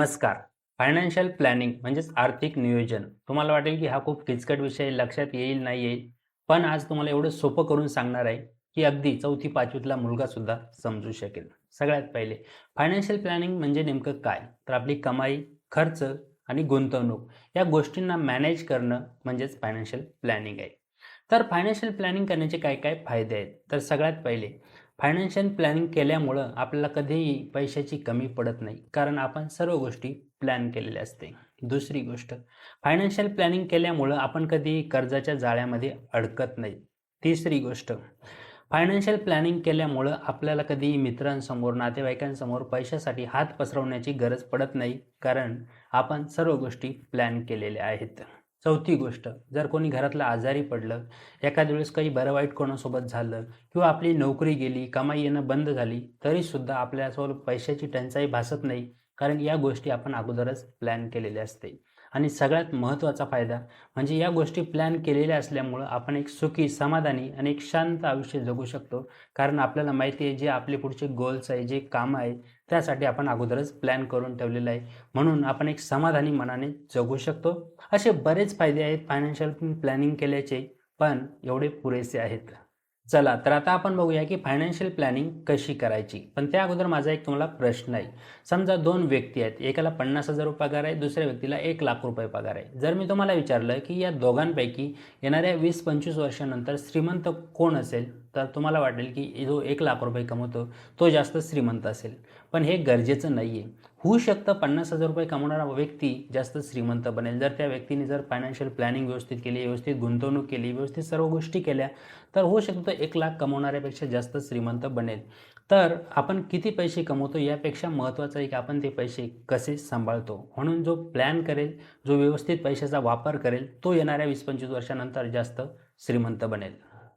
नमस्कार. Financial planning म्हणजेच आर्थिक नियोजन. तुम्हाला वाटेल की हा खूप किचकट विषय लक्षात येईल नाही येईल. पण आज तुम्हाला एवढं सोपं करून सांगणार आहे की अगदी चौथी पाचवीतला मुलगा सुद्धा समजू शकेल. सगळ्यात पहिले फायनान्शियल प्लॅनिंग म्हणजे नेमकं काय? तर आपली कमाई खर्च आणि गुंतवणूक या गोष्टींना मॅनेज करणं म्हणजेच फायनान्शियल प्लॅनिंग आहे. तर फायनान्शियल प्लॅनिंग करण्याचे काय काय फायदे आहेत? तर सगळ्यात पहिले फायनान्शियल प्लॅनिंग केल्यामुळं आपल्याला कधीही पैशाची कमी पडत नाही. कारण आपण सर्व गोष्टी प्लॅन केलेल्या असते. दुसरी गोष्ट फायनान्शियल प्लॅनिंग केल्यामुळं आपण कधीही कर्जाच्या जाळ्यामध्ये अडकत नाही. तिसरी गोष्ट फायनान्शियल प्लॅनिंग केल्यामुळं आपल्याला कधीही मित्रांसमोर नातेवाईकांसमोर पैशासाठी हात पसरवण्याची गरज पडत नाही. कारण आपण सर्व गोष्टी प्लॅन केलेल्या आहेत. चौथी गोष्ट जर कोणी घरातलं आजारी पडलं एखाद्या वेळेस काही बरं वाईट कोणासोबत झालं किंवा आपली नोकरी गेली कमाई येणं बंद झाली तरीसुद्धा आपल्यासमोर पैशाची टंचाई भासत नाही. कारण या गोष्टी आपण अगोदरच प्लॅन केलेल्या असते. आणि सगळ्यात महत्त्वाचा फायदा म्हणजे या गोष्टी प्लॅन केलेल्या असल्यामुळं आपण एक सुखी समाधानी आणि एक शांत आयुष्य जगू शकतो. कारण आपल्याला माहिती आहे जे आपले पुढचे गोल्स आहे जे काम आहे त्यासाठी आपण अगोदरच प्लॅन करून ठेवलेलं आहे. म्हणून आपण एक समाधानी मनाने जगू शकतो. असे बरेच फायदे आहेत फायनान्शियल प्लॅनिंग केल्याचे पण एवढे पुरेसे आहेत. चला तर आता आपण बघूया की फायनान्शियल प्लॅनिंग कशी करायची? पण त्या अगोदर माझा एक तुम्हाला प्रश्न आहे. समजा दोन व्यक्ती आहेत एकाला पन्नास हजार रुपये पगार आहे दुसऱ्या व्यक्तीला एक लाख रुपये पगार आहे. जर मी तुम्हाला विचारलं की या दोघांपैकी येणाऱ्या वीस पंचवीस वर्षानंतर श्रीमंत कोण असेल तर तुम्हाला वाटेल की जो एक लाख रुपये कमवतो तो जास्त श्रीमंत असेल. पण हे गरजेचं नाही आहे होऊ शकतं पन्नास हजार रुपये कमवणारा व्यक्ती जास्त श्रीमंत बनेल. जर त्या व्यक्तीने जर फायनान्शियल प्लॅनिंग व्यवस्थित केली व्यवस्थित गुंतवणूक केली व्यवस्थित सर्व गोष्टी केल्या तर होऊ शकतो एक लाख कमवणाऱ्यापेक्षा जास्त श्रीमंत बनेल. तर आपण किती पैसे कमवतो यापेक्षा महत्त्वाचं आहे की आपण ते पैसे कसे सांभाळतो. म्हणून जो प्लॅन करेल जो व्यवस्थित पैशाचा वापर करेल तो येणाऱ्या वीस पंचवीस वर्षानंतर जास्त श्रीमंत बनेल.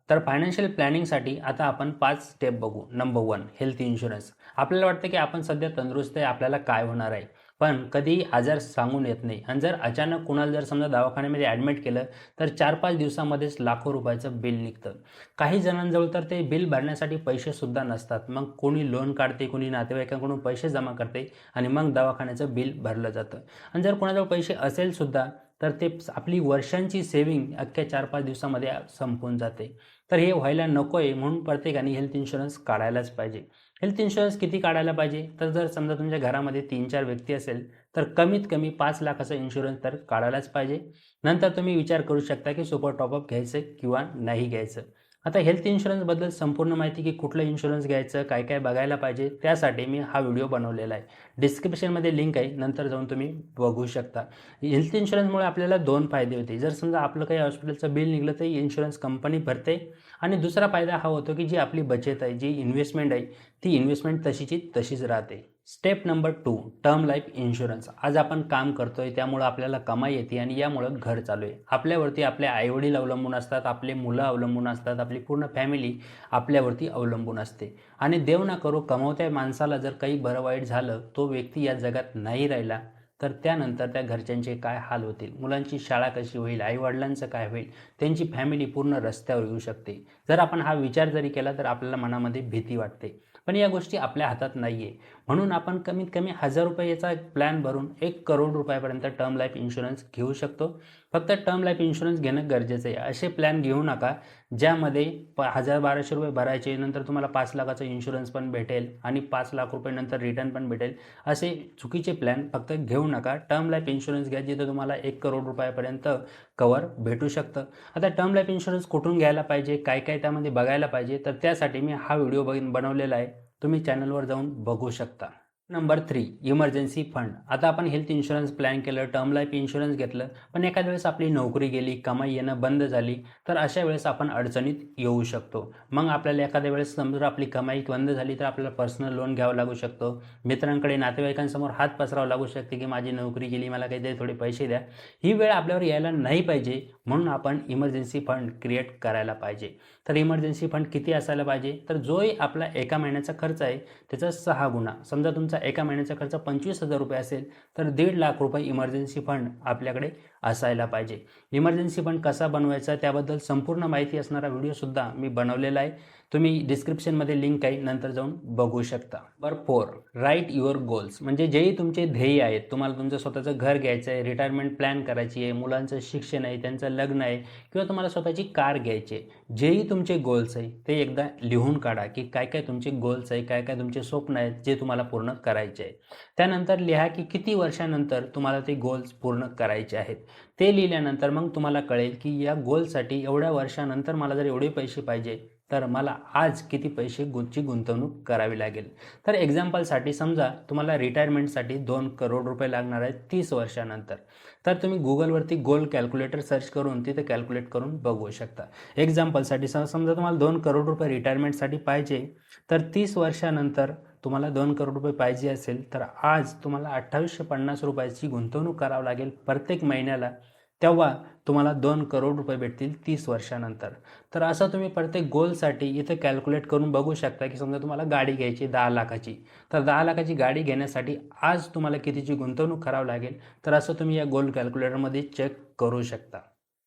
तर फायनान्शियल प्लॅनिंगसाठी आता आपण पाच स्टेप बघू. नंबर वन हेल्थ इन्शुरन्स आपल्याला वाटतं की आपण सध्या तंदुरुस्त आहे आपल्याला काय होणार आहे? पण कधीही आजार सांगून येत नाही. आणि जर अचानक कुणाला जर समजा दवाखान्यामध्ये ॲडमिट केलं तर चार पाच दिवसामध्येच लाखो रुपयाचं बिल निघतं. काही जणांजवळ तर ते बिल भरण्यासाठी पैसेसुद्धा नसतात. मग कोणी लोन काढते कोणी नातेवाईकांकडून पैसे जमा करते आणि मग दवाखान्याचं बिल भरलं जातं. आणि जर कोणाजवळ पैसे असेल सुद्धा तर ते आपली वर्षांची सेविंग अख्ख्या चार पाच दिवसामध्ये संपून जाते. तर हे व्हायला नको आहे म्हणून प्रत्येकाने हेल्थ इन्शुरन्स काढायलाच पाहिजे. हेल्थ इन्शुरन्स किती काढायला पाहिजे? तर जर समजा तुमच्या घरामध्ये तीन चार व्यक्ती असेल तर कमीत कमी पाच लाखाचा इन्शुरन्स तर काढायलाच पाहिजे. नंतर तुम्ही विचार करू शकता की सुपर टॉपअप घ्यायचं किंवा नाही घ्यायचं. आता हेल्थ इन्शुरन्सबद्दल संपूर्ण माहिती की कुठलं इन्शुरन्स घ्यायचं काय काय बघायला पाहिजे त्यासाठी मी हा व्हिडिओ बनवलेला आहे. डिस्क्रिप्शनमध्ये लिंक आहे नंतर जाऊन तुम्ही बघू शकता. हेल्थ इन्शुरन्समुळे आपल्याला दोन फायदे होते. जर समजा आपलं काही हॉस्पिटलचं बिल निघलं तर इन्शुरन्स कंपनी भरते. आणि दुसरा फायदा हा होतो की जी आपली बचत आहे जी इन्व्हेस्टमेंट आहे ती इन्व्हेस्टमेंट तशीची तशीच राहते. Step number two term life insurance आज आपण काम करतोय त्यामुळं आपल्याला कमाई येते आणि यामुळं घर चालू आहे. आपल्यावरती आपले आईवडील अवलंबून असतात आपले मुलं अवलंबून असतात आपली पूर्ण फॅमिली आपल्यावरती अवलंबून असते. आणि देव ना करो कमवत्या माणसाला जर काही बरं वाईट झालं तो व्यक्ती या जगात नाही राहिला तर त्यानंतर त्या घरच्यांचे काय हाल होतील? मुलांची शाळा कशी होईल? आईवडिलांचं काय होईल? त्यांची फॅमिली पूर्ण रस्त्यावर येऊ शकते. जर आपण हा विचार जरी केला तर आपल्याला मनामध्ये भीती वाटते. पण या गोष्टी आपल्या हातात नाही आहे म्हणून आपण कमीत कमी हजार रुपयाचा प्लॅन भरून एक करोड रुपयापर्यंत टर्म लाईफ इन्शुरन्स घेऊ शकतो. फक्त टर्म लाईफ इन्शुरन्स घेणं गरजेचं आहे. असे प्लॅन घेऊ नका ज्यामध्ये प हजार बाराशे रुपये भरायचे नंतर तुम्हाला पाच लाखाचा इन्शुरन्स पण भेटेल आणि पाच लाख रुपये नंतर रिटर्न पण भेटेल. असे चुकीचे प्लॅन फक्त घेऊ नका. टर्म लाईफ इन्शुरन्स घ्या जिथं तुम्हाला एक करोड रुपयापर्यंत कवर भेटू शकतं. आता टर्म लाईफ इन्शुरन्स कुठून घ्यायला पाहिजे काय काय त्यामध्ये बघायला पाहिजे तर त्यासाठी मी हा व्हिडिओ बघ बनवलेला आहे. तुम्ही चॅनलवर जाऊन बघू शकता. Number three emergency fund. आता आपण हेल्थ इन्शुरन्स प्लॅन केलं टर्म लाईफ इन्शुरन्स घेतलं पण एखाद्या वेळेस आपली नोकरी गेली कमाई येणं बंद झाली तर अशा वेळेस आपण अडचणीत येऊ शकतो. मग आपल्याला एखाद्या वेळेस समजा आपली कमाई बंद झाली तर आपल्याला पर्सनल लोन घ्यावं लागू शकतो. मित्रांकडे नातेवाईकांसमोर हात पसरावं लागू शकते की माझी नोकरी गेली मला काहीतरी थोडे पैसे द्या. ही वेळ आपल्यावर यायला नाही पाहिजे म्हणून आपण इमर्जन्सी फंड क्रिएट करायला पाहिजे. तर इमर्जन्सी फंड किती असायला पाहिजे? तर जोही आपला एका महिन्याचा खर्च आहे त्याचा सहा गुणा. समजा तुमचा एका महिन्याचा खर्च पंचवीस हजार रुपये असेल तर दीड लाख रुपये इमर्जन्सी फंड आपल्याकडे असायला पाहिजे. इमर्जन्सी फंड कसा बनवायचा त्याबद्दल संपूर्ण माहिती असणारा व्हिडिओसुद्धा मी बनवलेला आहे. तुम्ही डिस्क्रिप्शनमध्ये लिंक आहे नंतर जाऊन बघू शकता. बरं फोर राईट युअर गोल्स म्हणजे जेही तुमचे ध्येय आहेत तुम्हाला तुमचं स्वतःचं घर घ्यायचं आहे रिटायरमेंट प्लॅन करायची आहे मुलांचं शिक्षण आहे त्यांचं लग्न आहे किंवा तुम्हाला स्वतःची कार घ्यायची आहे जेही तुमचे गोल्स आहे ते एकदा लिहून काढा की काय काय तुमचे गोल्स आहे काय काय तुमचे स्वप्न आहेत जे तुम्हाला पूर्ण करायचे आहे त्यानंतर लिहा की किती वर्षानंतर तुम्हाला ते गोल्स पूर्ण करायचे आहेत. ते लिहिल्यानंतर मग तुम्हाला कळेल की या गोलसाठी एवढ्या वर्षानंतर मला जर एवढे पैसे पाहिजे तर मला आज किती पैसे गुंची गुंतवणूक करावी लागेल. तर एक्झाम्पलसाठी समजा तुम्हाला रिटायरमेंटसाठी दोन करोड रुपये लागणार आहेत तीस वर्षानंतर. तर तुम्ही गुगलवरती गोल कॅल्क्युलेटर सर्च करून तिथे कॅल्क्युलेट करून बघू शकता. एक्झाम्पलसाठी समजा तुम्हाला दोन करोड रुपये रिटायरमेंटसाठी पाहिजे तर तीस वर्षानंतर तुम्हाला दोन करोड रुपये पाहिजे असेल तर आज तुम्हाला अठ्ठावीसशे पन्नास रुपयाची गुंतवणूक करावं लागेल प्रत्येक महिन्याला. तेव्हा तुम्हाला दोन करोड रुपये भेटतील तीस वर्षानंतर. तर असं तुम्ही प्रत्येक गोलसाठी इथे कॅल्क्युलेट करून बघू शकता की समजा तुम्हाला गाडी घ्यायची दहा लाखाची. तर दहा लाखाची गाडी घेण्यासाठी आज तुम्हाला कितीची गुंतवणूक करावं लागेल? तर असं तुम्ही या गोल कॅल्क्युलेटरमध्ये चेक करू शकता.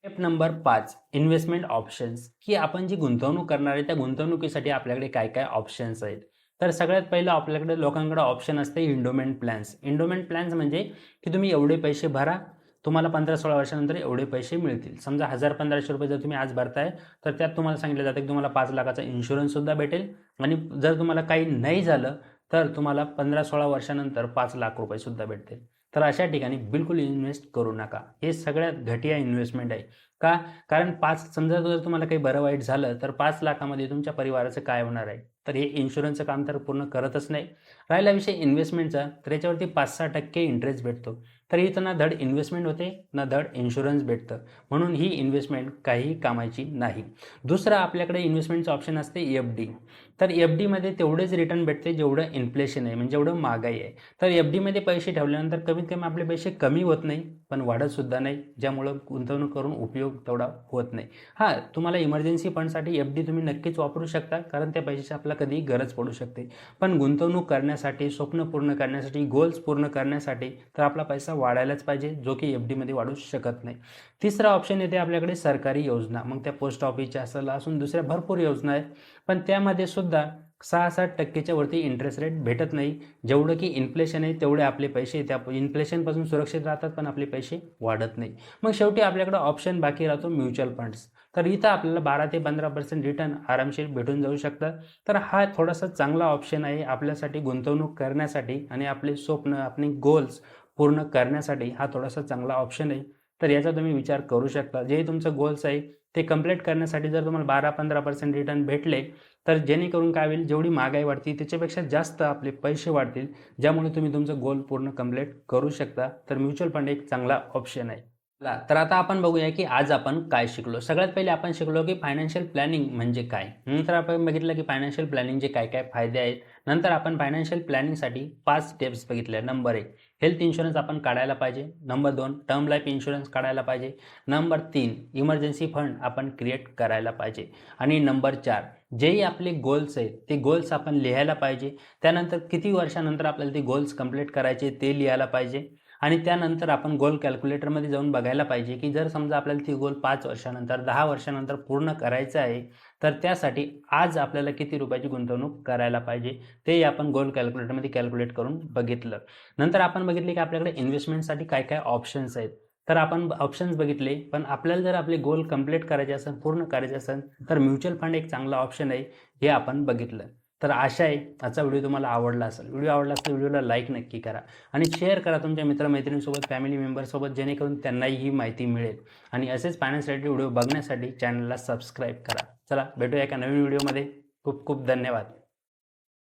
स्टेप नंबर पाच इन्व्हेस्टमेंट ऑप्शन्स की आपण जी गुंतवणूक करणार आहे त्या गुंतवणुकीसाठी आपल्याकडे काय काय ऑप्शन्स आहेत? तर सगळ्यात पहिलं आपल्याकडे लोकांकडे ऑप्शन असते इंडोमेंट प्लॅन्स इंडोमेंट प्लॅन्स म्हणजे की तुम्ही एवढे पैसे भरा तुम्हाला पंधरा सोळा वर्षानंतर एवढे पैसे मिळतील. समजा हजार पंधराशे रुपये जर तुम्ही आज भरताय तर त्यात तुम्हाला सांगितलं जातं की तुम्हाला पाच लाखाचा इन्शुरन्ससुद्धा भेटेल. आणि जर तुम्हाला काही नाही झालं तर तुम्हाला पंधरा सोळा वर्षानंतर पाच लाख रुपयेसुद्धा भेटतील. तर अशा ठिकाणी बिलकुल इन्व्हेस्ट करू नका. हे सगळ्यात घटिया इन्व्हेस्टमेंट आहे. का? कारण पाच समजा जर तुम्हाला काही बरं वाईट झालं तर पाच लाखामध्ये तुमच्या परिवाराचं काय होणार आहे? तर हे इन्शुरन्सचं काम तर पूर्ण करतच नाही. राहिला विषय इन्व्हेस्टमेंटचा तर याच्यावरती पाच सहा टक्के इंटरेस्ट भेटतो. तर इथं ना धड इन्व्हेस्टमेंट होते ना धड इन्शुरन्स भेटतं. म्हणून ही इन्व्हेस्टमेंट काही कामाची नाही. दुसरं आपल्याकडे इन्व्हेस्टमेंटचं ऑप्शन असते एफ डी तर एफ डीमध्ये तेवढेच रिटर्न भेटते जेवढं इन्फ्लेशन आहे म्हणजे जेवढं महागाई आहे. तर एफ डीमध्ये पैसे ठेवल्यानंतर कमीत कमी आपले पैसे कमी होत नाही. पण वाढतसुद्धा नाही ज्यामुळं गुंतवणूक करून उपयोग तेवढा होत नाही. हां तुम्हाला इमर्जन्सी फंडसाठी एफ डी तुम्ही नक्कीच वापरू शकता कारण त्या पैशाची आपल्याला कधीही गरज पडू शकते. पण गुंतवणूक करण्यासाठी स्वप्न पूर्ण करण्यासाठी गोल्स पूर्ण करण्यासाठी तर आपला पैसा वाढायलाच पाहिजे जो की एफ डीमध्ये वाढू शकत नाही. तिसरा ऑप्शन येते आपल्याकडे सरकारी योजना. मग त्या पोस्ट ऑफिसच्या असेल असून दुसऱ्या भरपूर योजना आहेत. पण त्यामध्ये सुद्धा सहा सात टक्केच्या वरती इंटरेस्ट रेट भेटत नाही. जेवढं की इन्फ्लेशन आहे तेवढे आपले पैसे त्या इन्फ्लेशनपासून सुरक्षित राहतात पण आपले पैसे वाढत नाही. मग शेवटी आपल्याकडं ऑप्शन बाकी राहतो म्युच्युअल फंड्स तर इथं आपल्याला बारा ते पंधरा पर्सेंट रिटर्न आरामशीर भेटून जाऊ शकतात. तर हा थोडासा चांगला ऑप्शन आहे आपल्यासाठी गुंतवणूक करण्यासाठी आणि आपले स्वप्न आपले गोल्स पूर्ण करण्यासाठी हा थोडासा चांगला ऑप्शन आहे. तर याचा तुम्ही विचार करू शकता. जे तुमचं गोल्स आहे ते कंप्लीट करण्यासाठी जर तुम्हाला बारा पंधरा पर्सेंट रिटर्न भेटले तर जेणेकरून काय होईल जेवढी महागाई वाढती त्याच्यापेक्षा जास्त आपले पैसे वाढतील ज्यामुळे तुम्ही तुमचं गोल पूर्ण कंप्लीट करू शकता. तर म्युच्युअल फंड एक चांगला ऑप्शन आहे. तर आता आपण बघूया की आज आपण काय शिकलो. सगळ्यात पहिले आपण शिकलो की फायनान्शियल प्लॅनिंग म्हणजे काय? नंतर आपण बघितलं की फायनान्शियल प्लॅनिंगचे काय काय फायदे आहेत. नंतर आपण फायनान्शियल प्लॅनिंगसाठी पाच स्टेप्स बघितले नंबर एक हेल्थ इन्शुरन्स आपण काढायला पाहिजे. नंबर दोन टर्म लाईफ इन्शुरन्स काढायला पाहिजे. नंबर तीन इमर्जन्सी फंड आपण क्रिएट करायला पाहिजे. आणि नंबर चार जेही आपले गोल्स आहेत ते गोल्स आपण लिहायला पाहिजे. त्यानंतर किती वर्षानंतर आपल्याला ते गोल्स कंप्लीट करायचे ते लिहायला पाहिजे. आणि त्यानंतर आपण गोल कॅल्क्युलेटरमध्ये जाऊन बघायला पाहिजे की जर समजा आपल्याला ती गोल पाच वर्षानंतर दहा वर्षानंतर पूर्ण करायचं आहे तर त्यासाठी आज आपल्याला किती रुपयाची गुंतवणूक करायला पाहिजे ते आपण गोल कॅल्क्युलेटरमध्ये कॅल्क्युलेट करून बघितलं. नंतर आपण बघितले की आपल्याकडे इन्व्हेस्टमेंटसाठी काय काय ऑप्शन्स आहेत. तर आपण ऑप्शन्स बघितले पण आपल्याला जर आपले गोल कंप्लीट करायचे असेल पूर्ण करायचे असेल तर म्युच्युअल फंड एक चांगला ऑप्शन आहे हे आपण बघितलं. तर आशा आहे आजचा व्हिडिओ तुम्हाला आवडला असेल. व्हिडिओ आवडला असेल व्हिडिओला लाईक नक्की करा आणि शेअर करा तुमच्या मित्रमैत्रिणींसोबत फॅमिली मेंबरसोबत जेणेकरून त्यांनाही ही माहिती मिळेल. आणि असेच पाहण्यासाठी व्हिडिओ बघण्यासाठी चॅनलला सबस्क्राईब करा. चला भेटूया एका नवीन व्हिडिओमध्ये खूप खूप धन्यवाद.